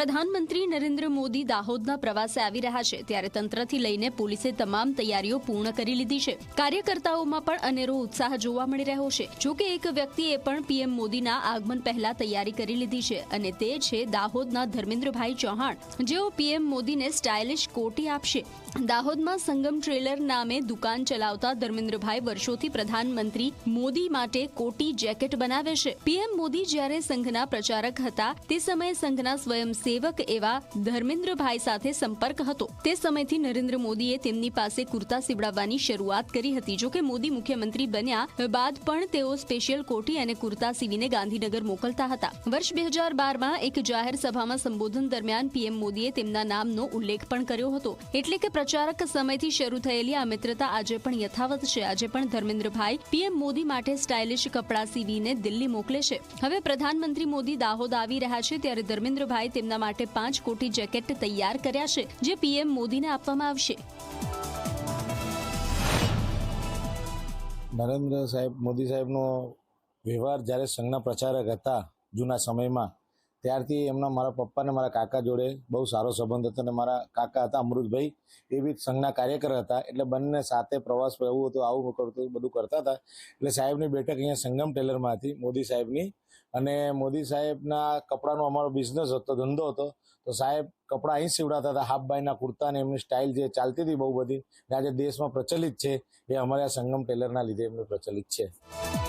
પ્રધાનમંત્રી નરેન્દ્ર મોદી દાહોદના પ્રવાસે આવી રહ્યા છે ત્યારે તંત્રથી લઈને પોલીસે તમામ તૈયારીઓ પૂર્ણ કરી લીધી છે. કાર્યકર્તાઓમાં પણ અનેરો ઉત્સાહ જોવા મળી રહ્યો છે. જો કે એક વ્યક્તિએ પણ પીએમ મોદીના આગમન પહેલા તૈયારી કરી લીધી છે અને તે છે દાહોદના ધર્મેન્દ્રભાઈ ચૌહાણ. જેઓ પીએમ મોદીને સ્ટાઇલિશ કોટી આપશે. દાહોદમાં સંગમ ટ્રેલર નામે દુકાન ચલાવતા ધર્મેન્દ્રભાઈ વર્ષોથી પ્રધાનમંત્રી મોદી માટે કોટી જેકેટ બનાવે છે. પીએમ મોદી જ્યારે સંઘના પ્રચારક હતા, તે સમયે સંઘના સ્વયંસેવક એવા ધર્મેન્દ્રભાઈ સાથે સંપર્ક હતો. તે સમયથી નરેન્દ્ર મોદીએ તેમની પાસે કુર્તા સીવડાવવાની શરૂઆત કરી હતી. જો કે મોદી મુખ્યમંત્રી બન્યા બાદ પણ તેઓ સ્પેશિયલ કોટી અને કુર્તા સીવીને ગાંધીનગર મોકલતા હતા. વર્ષ બે હજાર બારમાં એક જાહેર સભામાં સંબોધન દરમિયાન પીએમ મોદીએ તેમના નામનો ઉલ્લેખ પણ કર્યો હતો. એટલે કે પ્રચારક સમયથી શરૂ થયેલી આ મિત્રતા આજે પણ યથાવત છે. આજે પણ ધર્મેન્દ્રભાઈ પીએમ મોદી માટે સ્ટાઇલિશ કપડાં સીવીને દિલ્હી મોકલે છે. હવે પ્રધાનમંત્રી મોદી દાહોદ આવી રહ્યા છે ત્યારે ધર્મેન્દ્રભાઈ તેમના માટે પાંચ કોટી જેકેટ તૈયાર કર્યા છે, જે પીએમ મોદીને આપવામાં આવશે. નરેન્દ્ર સાહેબ, મોદી સાહેબનો વ્યવહાર જ્યારે સંઘના પ્રચારક હતા જૂના સમયમાં ત્યારથી એમના મારા પપ્પા ને મારા કાકા જોડે બહુ સારો સંબંધ હતો અને મારા કાકા હતા અમૃતભાઈ એ બી સંઘના કાર્યકર હતા. એટલે બંને સાથે પ્રવાસ પર એવું હતું, આવું કરતું બધું કરતા હતા. એટલે સાહેબની બેઠક અહીંયા સંગમ ટેલરમાં હતી મોદી સાહેબની. અને મોદી સાહેબના કપડાનો અમારો બિઝનેસ હતો, ધંધો હતો. તો સાહેબ કપડાં અહીં સીવડાતા હતા હાફ બાયના કુર્તા અને એમની સ્ટાઇલ જે ચાલતી હતી બહુ બધી. આજે દેશમાં પ્રચલિત છે, એ અમારા સંગમ ટેલરના લીધે એમનું પ્રચલિત છે.